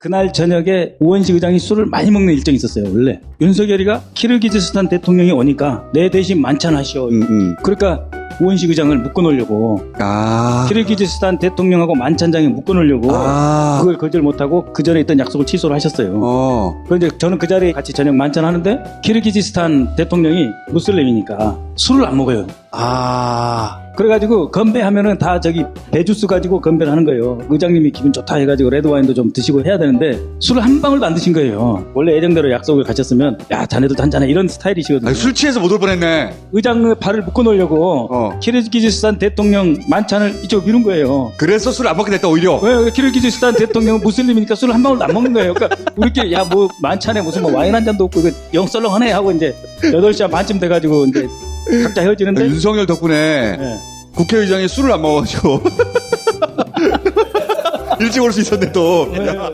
그날 저녁에 우원식 의장이 술을 많이 먹는 일정이 있었어요, 원래. 윤석열이가 키르기즈스탄 대통령이 오니까 내 대신 만찬하시오. 음, 음. 그러니까 우원식 의장을 묶어놓으려고 아. 키르기즈스탄 대통령하고 만찬장에 묶어놓으려고 아. 그걸 거절 못하고 그 전에 있던 약속을 취소를 하셨어요. 어. 그런데 저는 그 자리에 같이 저녁 만찬하는데 키르기즈스탄 대통령이 무슬림이니까 술을 안 먹어요. 아. 그래가지고 건배하면은 다 저기 배주스 가지고 건배를 하는 거예요. 의장님이 기분 좋다 해가지고 레드와인도 좀 드시고 해야 되는데 술을 한 방울도 안 드신 거예요. 원래 예정대로 약속을 가졌으면 야 자네도 한잔해 이런 스타일이시거든요. 아니, 술 취해서 못 올 뻔했네. 의장의 발을 묶어놓으려고 어. 키르기즈스탄 대통령 만찬을 이쪽 미룬 거예요. 그래서 술안 먹게 됐다 오히려. 왜 키르기즈스탄 대통령은 무슬림이니까 술을 한 방울도 안 먹는 거예요. 그러니까 우리끼리 야 뭐 만찬에 무슨 뭐 와인 한 잔도 없고 이거 영 썰렁하네 하고 이제 8시 반쯤 돼가지고 이제 각자 헤어지는데 윤석열 덕분에 예. 국회의장이 술을 안 먹어가지고 일찍 올 수 있었네 또. 예.